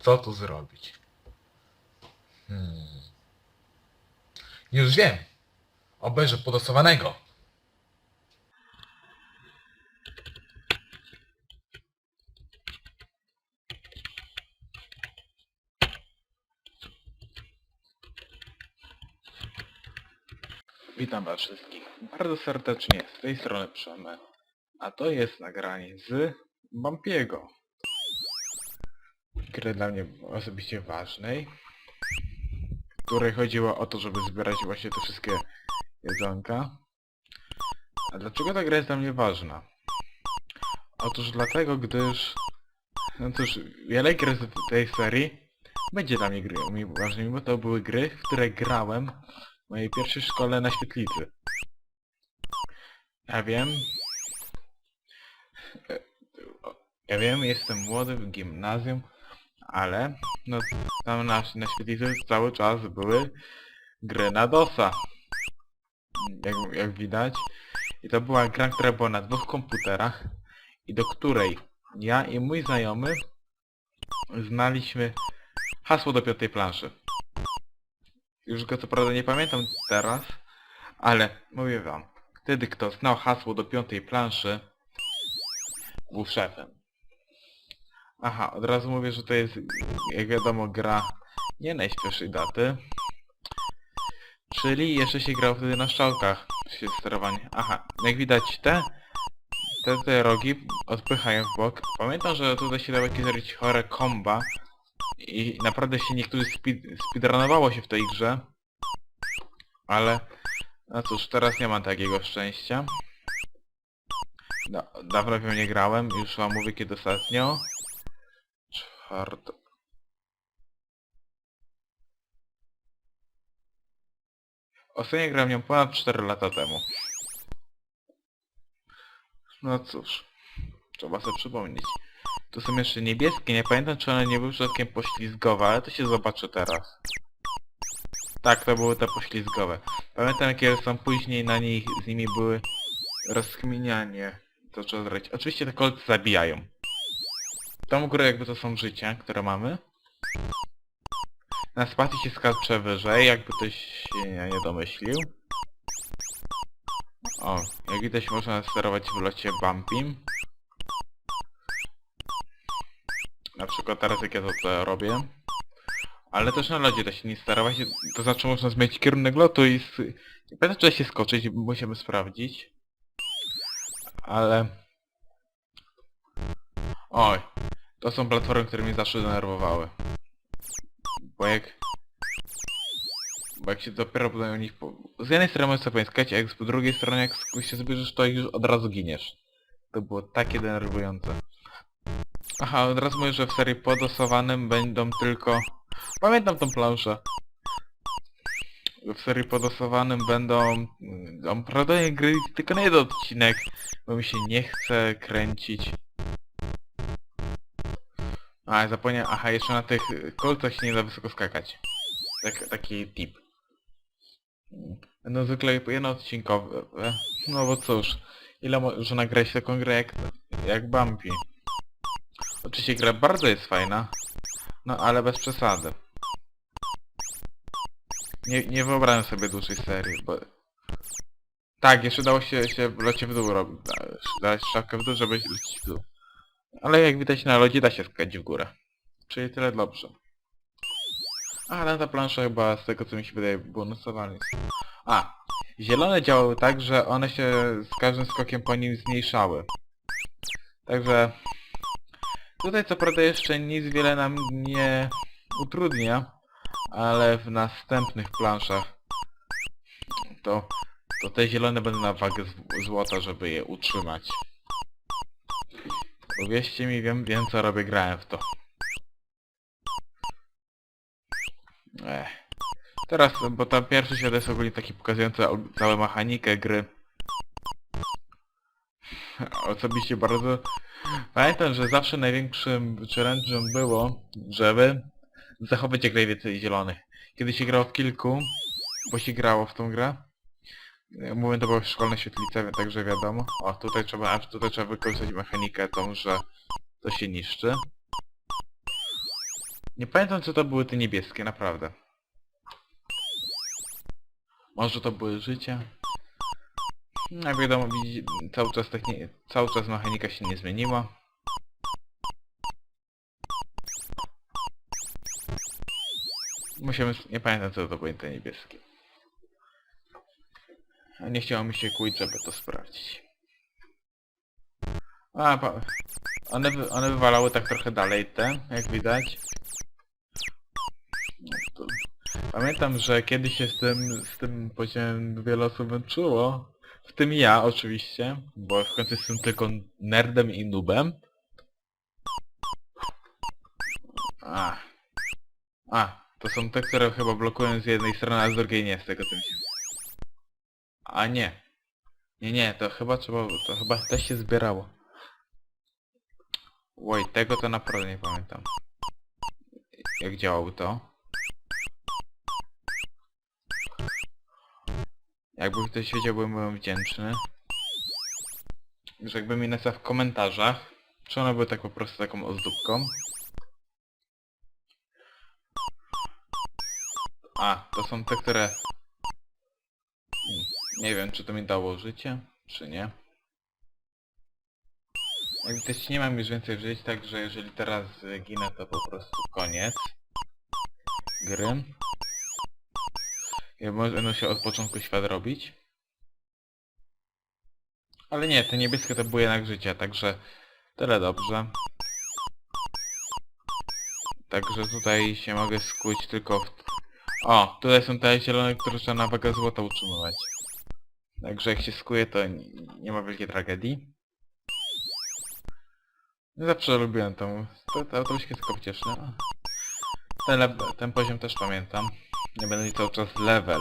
Co tu zrobić? Hmm. Już wiem. Obejrzę podosowanego. Witam was wszystkich bardzo serdecznie, z tej strony Przemy, a to jest nagranie z Bampiego. Gry dla mnie osobiście ważnej, w której chodziło o to, żeby zbierać właśnie te wszystkie jedzonka. A dlaczego ta gra jest dla mnie ważna? Otóż dlatego, gdyż... No cóż, wiele gier z tej serii będzie dla mnie gry mi ważnymi, bo to były gry, w które grałem w mojej pierwszej szkole na świetlicy. Ja wiem... e, Ja wiem, jestem młody w gimnazjum, ale no tam na, na świetlicy cały czas były gry na DOSa. Jak, jak widać. I to była gra, która była na dwóch komputerach i do której ja i mój znajomy znaliśmy hasło do piątej planszy. Już go co prawda nie pamiętam teraz, ale mówię wam, wtedy kto znał hasło do piątej planszy, był szefem. Aha, od razu mówię, że to jest, jak wiadomo, gra nie najświeższej daty. Czyli jeszcze się grał wtedy na szczałkach sterowanie. Aha, jak widać te, te, te rogi odpychają w bok. Pamiętam, że tutaj się dało jakieś zrobić chore komba i naprawdę się niektórzy speed, speedrunowało się w tej grze. Ale, no cóż, teraz nie mam takiego szczęścia. Da, dawno w nią nie grałem, już wam mówię kiedy ostatnio. Czwarto... Ostatnio grałem nią ponad 4 lata temu. No cóż, trzeba sobie przypomnieć. Tu są jeszcze niebieskie, nie pamiętam czy one nie były przypadkiem poślizgowe, ale to się zobaczy teraz. Tak, to były te poślizgowe. Pamiętam jakie są później na nich, z nimi były rozkminianie. To trzeba zrobić. Oczywiście te kolce zabijają. Tą górę jakby to są życia, które mamy. Na spacji się skacze wyżej, jakby ktoś się nie domyślił. O, jak widać można sterować w locie bumpim. Na przykład teraz jak ja to, to robię. Ale też na lodzie da się nie sterować, to znaczy można zmienić kierunek lotu i... s- Nie pamiętam czy da się skoczyć, musimy sprawdzić. Ale... Oj, to są platformy, które mnie zawsze denerwowały. Bo jak... Bo jak się dopiero do nich... Po... Z jednej strony możesz sobie pońskać, a z drugiej strony jak się zbierzesz, to już od razu giniesz. To było takie denerwujące. Aha, od razu mówię, że w serii podosowanym będą tylko... Pamiętam tą planszę. W serii podosowanym będą... Mm, Naprawdę gry, tylko na jeden odcinek, bo mi się nie chce kręcić. A, zapomniałem, aha, jeszcze na tych y, kolcach się nie da wysoko skakać. Tak, taki tip. Będą zwykle jednoodcinkowe. No bo cóż, ile można nagrać taką grę jak, jak Bumpy. Oczywiście gra bardzo jest fajna, no ale bez przesady. Nie, nie wyobrażam sobie dłuższej serii, bo... Tak, jeszcze dało się, się w locie w dół robić. da- Dać szafkę w dół, żeby lecieć w dół. Ale jak widać na lodzie da się skakać w górę. Czyli tyle dobrze. Ale ta plansza chyba z tego co mi się wydaje bonusowana jest. A, zielone działały tak, że one się z każdym skokiem po nim zmniejszały. Także tutaj co prawda jeszcze nic wiele nam nie utrudnia, ale w następnych planszach to, to te zielone będą na wagę złota, żeby je utrzymać. Uwierzcie mi, wiem, wiem co robię, grałem w to. Ech. Teraz, bo tam pierwszy świat jest ogólnie taki pokazujący całą mechanikę gry. Osobiście bardzo... Pamiętam, że zawsze największym challenge'em było, żeby zachować jak najwięcej zielonych. Kiedy się grało w kilku, bo się grało w tą grę, Mówię, to były szkolne świetlice, także wiadomo. O, tutaj trzeba, tutaj trzeba wykorzystać mechanikę tą, że to się niszczy. Nie pamiętam co to były te niebieskie, naprawdę. Może to były życia? No jak wiadomo, cały czas techni- cały czas mechanika się nie zmieniła. Musimy... nie pamiętam co to były te niebieskie. Nie chciało mi się kłuć, żeby to sprawdzić. A, pa... one, wy- one wywalały tak trochę dalej te, jak widać. No. Pamiętam, że kiedyś się z tym, z tym poziomem wiele osób męczyło. W tym ja oczywiście, bo w końcu jestem tylko nerdem i nubem. A. A, to są te, które chyba blokują z jednej strony, a z drugiej nie, z tego co mi się... A nie. Nie, nie, to chyba trzeba, to chyba też się zbierało. Oj, tego to naprawdę nie pamiętam. Jak działało to? Jakby ktoś wiedział, byłbym wdzięczny. Że jakby mi napisał w komentarzach, czy one były tak po prostu taką ozdóbką. A, to są te, które... Nie wiem, czy to mi dało życie, czy nie. Jak widać nie mam już więcej żyć, także jeżeli teraz ginę, to po prostu koniec gry. Ja będę się od początku świat robić. Ale nie, te niebieskie to były jednak życie, także tyle dobrze. Także tutaj się mogę skuć tylko w... O, tutaj są te zielone, które trzeba na wagę złota utrzymywać. Także jak się skuje, to nie, ma wielkiej tragedii. Zawsze lubiłem tą... To, to autobuski tylko wcieszne. Ten, ten poziom też pamiętam. Nie będę mi cały czas level.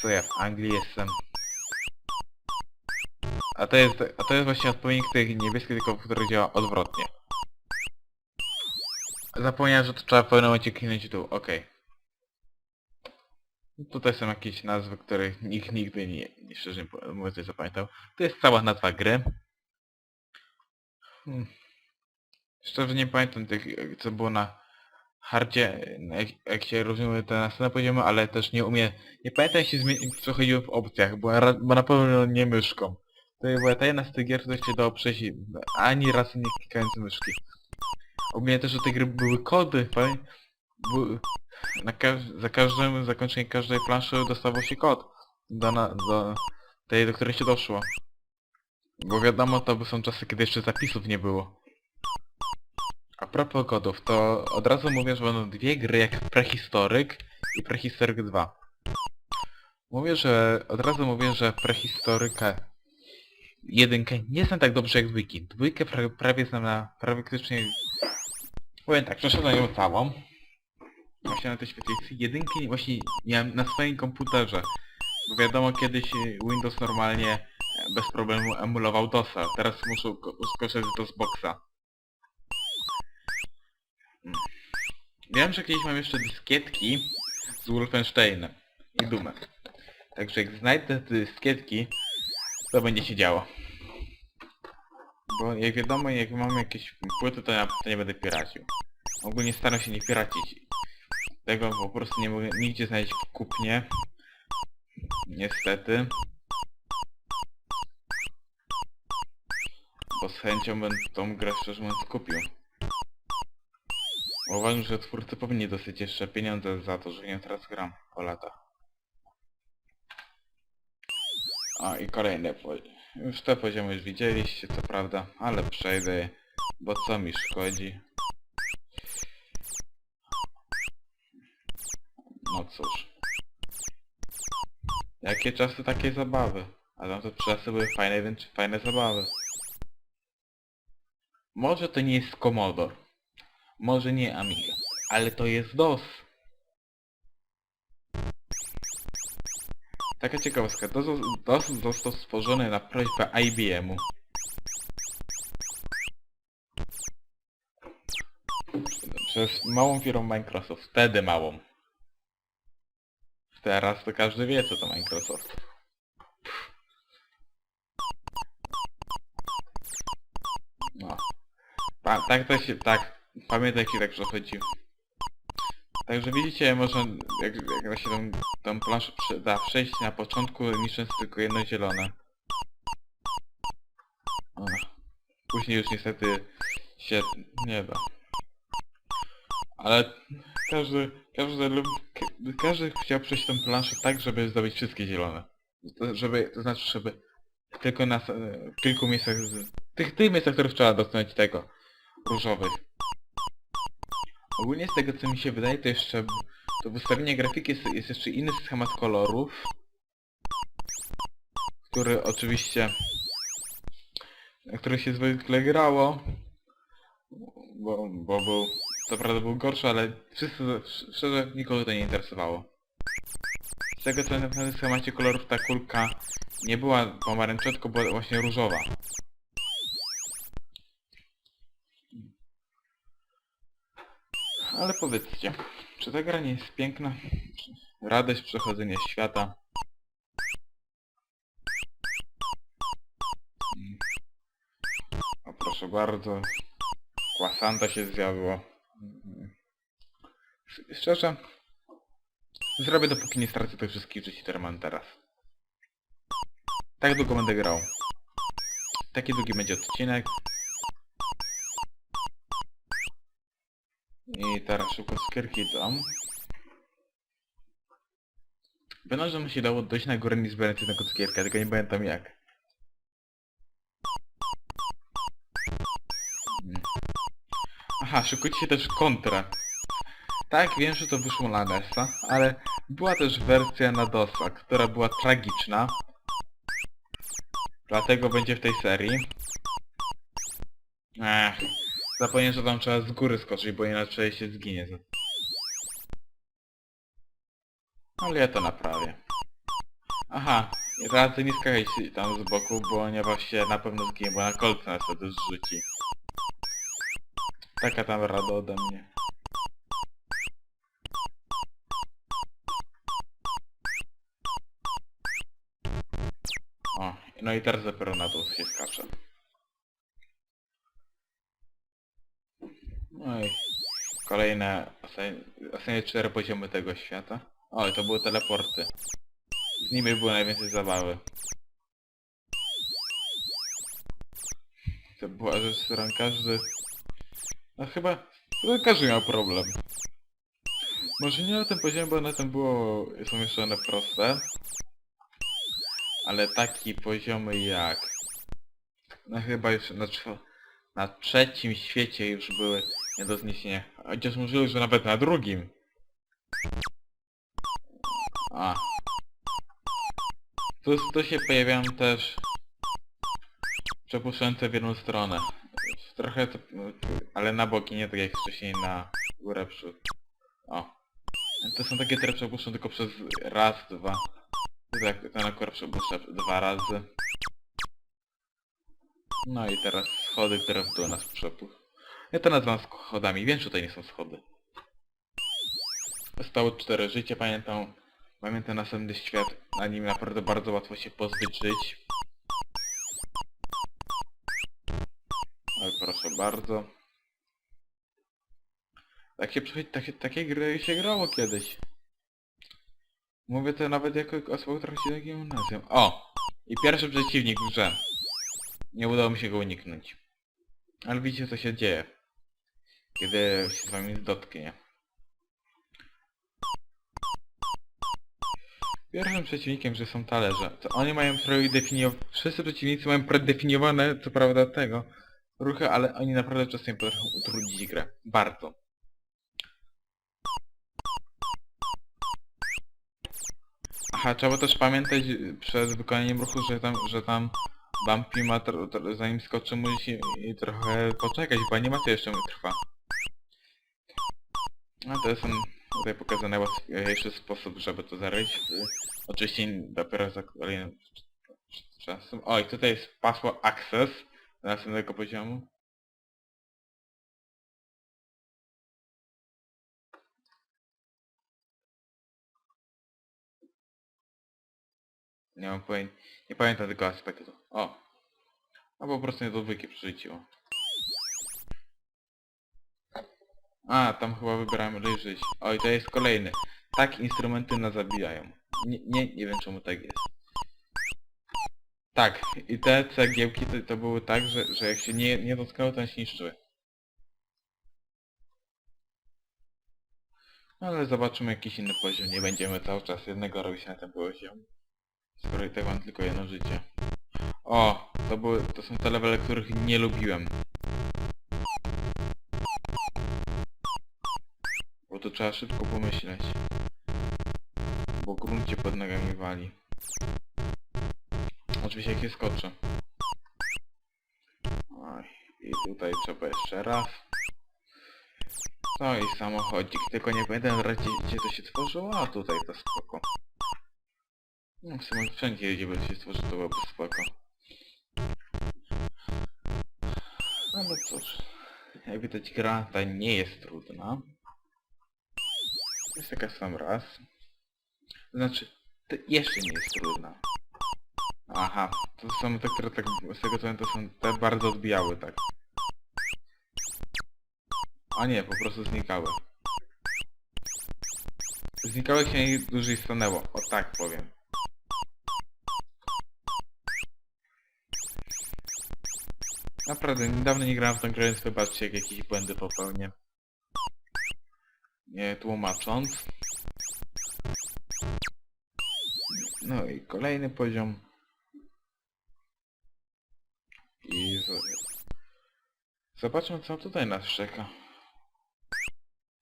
Co ja w Anglii jestem. A to jest, a to jest właśnie odpowiednik tych niebieskich, tylko który działa odwrotnie. Zapomniałem, że to trzeba w pewnym momencie kliknąć dół, okej. Tutaj są jakieś nazwy, których nikt nigdy nie, nie szczerze mówiąc nie zapamiętał. To jest cała nazwa gry. Hmm. Szczerze nie pamiętam tych, co było na hardzie, jak, jak się różniły te następne poziomy, ale też nie umie... Nie pamiętam jak się co chodziło w opcjach, bo, bo na pewno nie myszką. To była ta jedna z tych gier, które się dało przejść ani raz nie klikając myszki. Ogólnie też do tej gry były kody, pamię- na każ za każdym zakończeniem każdej planszy dostawał się kod do, do tej, do której się doszło. Bo wiadomo, to są czasy, kiedy jeszcze zapisów nie było. A propos kodów, to od razu mówię, że będą dwie gry jak Prehistoryk i Prehistoryk 2. Mówię, że... Od razu mówię, że Prehistoryka jedynkę nie znam tak dobrze jak dwójki. Dwójkę pra prawie znam na... praktycznie... Powiem tak, przeszedłem ją całą. Właśnie na świetlicy. Jedynkę nie- właśnie miałem na swoim komputerze. Bo wiadomo, kiedyś y, Windows normalnie e, bez problemu emulował DOSa. Teraz muszę ko- skorzystać z DOSBoxa. Mm. Wiem, że kiedyś mam jeszcze dyskietki z Wolfensteinem i Dumem. Także jak znajdę te dyskietki, to będzie się działo. Bo jak wiadomo, jak mam jakieś płyty, to ja to nie będę piracił. Ogólnie staram się nie piracić. Tego po prostu nie mogę nigdzie znaleźć w kupnie. Niestety. Bo z chęcią bym tą grę szczerze mówiąc kupił. Bo Uważam, że twórcy powinni dostać jeszcze pieniądze za to, że nie teraz gram po latach. A i poziom. Już te poziomy już widzieliście, co prawda, ale przejdę je, bo co mi szkodzi. No cóż. Jakie czasy, takie zabawy. A tam to czasy były fajne, więc fajne zabawy. Może to nie jest Commodore. Może nie Amiga. Ale to jest DOS. Taka ciekawostka. DOS, DOS został stworzony na prośbę IBM-u. Przez małą firmę Microsoft. Wtedy małą. Teraz to każdy wie co to Microsoft. No. Pa, tak to się, tak. Pamiętaj jak się tak przechodził. Także widzicie, można, jak, jak się tą, tą planszę da przejść na początku, niszcząc tylko jedno zielone. O. Później już niestety się nie da. Ale każdy, każdy, lub, każdy chciał przejść tą planszę tak, żeby zdobyć wszystkie zielone. To, żeby, to znaczy, żeby tylko na, s- w kilku miejscach, z, tych, tych miejscach, których trzeba dotknąć tego, różowych. Ogólnie z tego co mi się wydaje, to jeszcze to w ustawieniu grafiki jest, jest jeszcze inny schemat kolorów, który oczywiście na który się zwykle grało, bo, bo był, co prawda był gorszy, ale wszyscy, szczerze, nikogo to nie interesowało. Z tego co na schemacie kolorów ta kulka nie była pomarańczowa, tylko była właśnie różowa. Ale powiedzcie, czy ta gra nie jest piękna? Radość przechodzenia świata. O proszę bardzo. Kwasanta się zjadło. Szczerze, zrobię dopóki nie stracę tych wszystkich życi, które mam teraz. Tak długo będę grał. Taki długi będzie odcinek. I teraz szybko skierki dam. Że mi się dało dojść na górę i zbierać jednego cukierka, tylko nie pamiętam jak. Aha, szykujcie się też kontra. Tak, wiem, że to wyszło na NES-a, ale była też wersja na DOS-a, która była tragiczna. Dlatego będzie w tej serii. Ech, zapomniałem, że tam trzeba z góry skoczyć, bo inaczej się zginie. Ale ja to naprawię. Aha, radzę nie skakać tam z boku, ponieważ się na pewno zginie, bo na kolce nas wtedy zrzuci. Taka tam rada ode mnie. O, no i teraz dopiero na dół się skacze. No i kolejne, ostatnie, ostatnie cztery poziomy tego świata. O, i to były teleporty. Z nimi było najwięcej zabawy. To była rzecz, którą każdy... No chyba... chyba każdy miał problem. Może nie na tym poziomie, bo na tym było... są jeszcze one proste. Ale taki poziomy jak... No chyba już na, na trzecim świecie już były nie do zniesienia. Chociaż możliwe, że nawet na drugim. A. Tu, tu się pojawiają też przepuszczające w jedną stronę. Trochę to, ale na boki, nie tak jak wcześniej na górę przód. O. To są takie, które przepuszczą tylko przez raz, dwa. Tak, na górę przepuszcza dwa razy. No i teraz schody, które w dół nas przepuszczą. Ja to nazywam schodami, wiem, że to nie są schody. Zostało cztery życie, pamiętam. Pamiętam następny świat, na nim naprawdę bardzo łatwo się pozbyć żyć. Proszę bardzo. Takie, takie, takie gry się grało kiedyś. Mówię to nawet jako osoba, która się gimnazjum. O! I pierwszy przeciwnik grze. Nie udało mi się go uniknąć. Ale widzicie co się dzieje. Kiedy się z wami dotknie. Pierwszym przeciwnikiem, że są talerze. To oni mają predefiniowane... Wszyscy przeciwnicy mają predefiniowane, co prawda tego, ruchy, ale oni naprawdę czasem potrafią utrudnić grę. Bardzo. Aha, trzeba też pamiętać przed wykonaniem ruchu, że tam, że tam Bumpy ma, zanim skoczy musi i trochę poczekać, bo animacja jeszcze mu trwa. A to jest tutaj pokazany najłatwiejszy sposób, żeby to. Y, Oczywiście dopiero za kolejnym czasem. O, i tutaj jest pasło Access następnego poziomu. Nie mam pojęcia. Nie pamiętam tego aspektu. O! A po prostu nie do dwójki przerzuciło. A, tam chyba wybrałem ryżyć. Oj, to jest kolejny. Tak instrumenty nas zabijają. Nie, nie, nie wiem czemu tak jest. Tak, i te cegiełki to, to były tak, że, że jak się nie, nie dotknęło, to się niszczyły. Ale zobaczymy jakiś inny poziom. Nie będziemy cały czas jednego robić na tym poziom. Skoro i tak mam tylko jedno życie. O, to były, to są te levele, których nie lubiłem. Bo to trzeba szybko pomyśleć. Bo grunt cię pod nogami wali. Oczywiście jak się skoczy. Oj, i tutaj trzeba jeszcze raz. No i samochodzik, tylko nie pamiętam raczej gdzie to się tworzyło, a tutaj to spoko. No w sumie wszędzie gdzie by się stworzyło to byłoby spoko. No no cóż, jak widać gra ta nie jest trudna. Jest taka sam raz. Znaczy, jeszcze nie jest trudna. Aha, to są te, które tak, z tego co wiem, to są te bardzo odbijały, tak. A nie, po prostu znikały. Znikały się i dłużej stanęło, o tak powiem. Naprawdę, niedawno nie grałem w tą grę, więc wybaczcie jak jakieś błędy popełnię. Nie tłumacząc. No i kolejny poziom. I z... zobaczmy co tutaj nas czeka.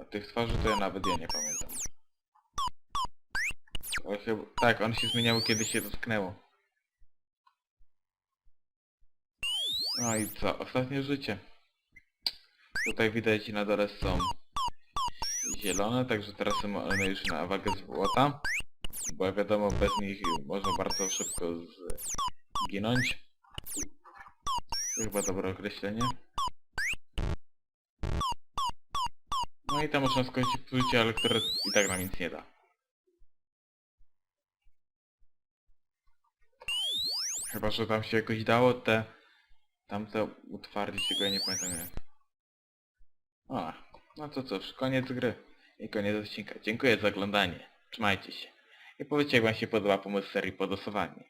A tych twarzy to ja nawet ja nie pamiętam. Chyba... Tak, one się zmieniały kiedy się dotknęło. No i co? Ostatnie życie. Tutaj widać na dole są zielone, także teraz są one już na wagę złota. Bo wiadomo, bez nich można bardzo szybko zginąć. To chyba dobre określenie. No i tam można skończyć życie, ale które i tak nam nic nie da. Chyba, że tam się jakoś dało te... Tamte utwardzić, tego ja nie pamiętam jak. O, no to cóż, koniec gry. I koniec odcinka. Dziękuję za oglądanie. Trzymajcie się. I powiedzcie jak wam się podoba pomysł serii Podosowanie.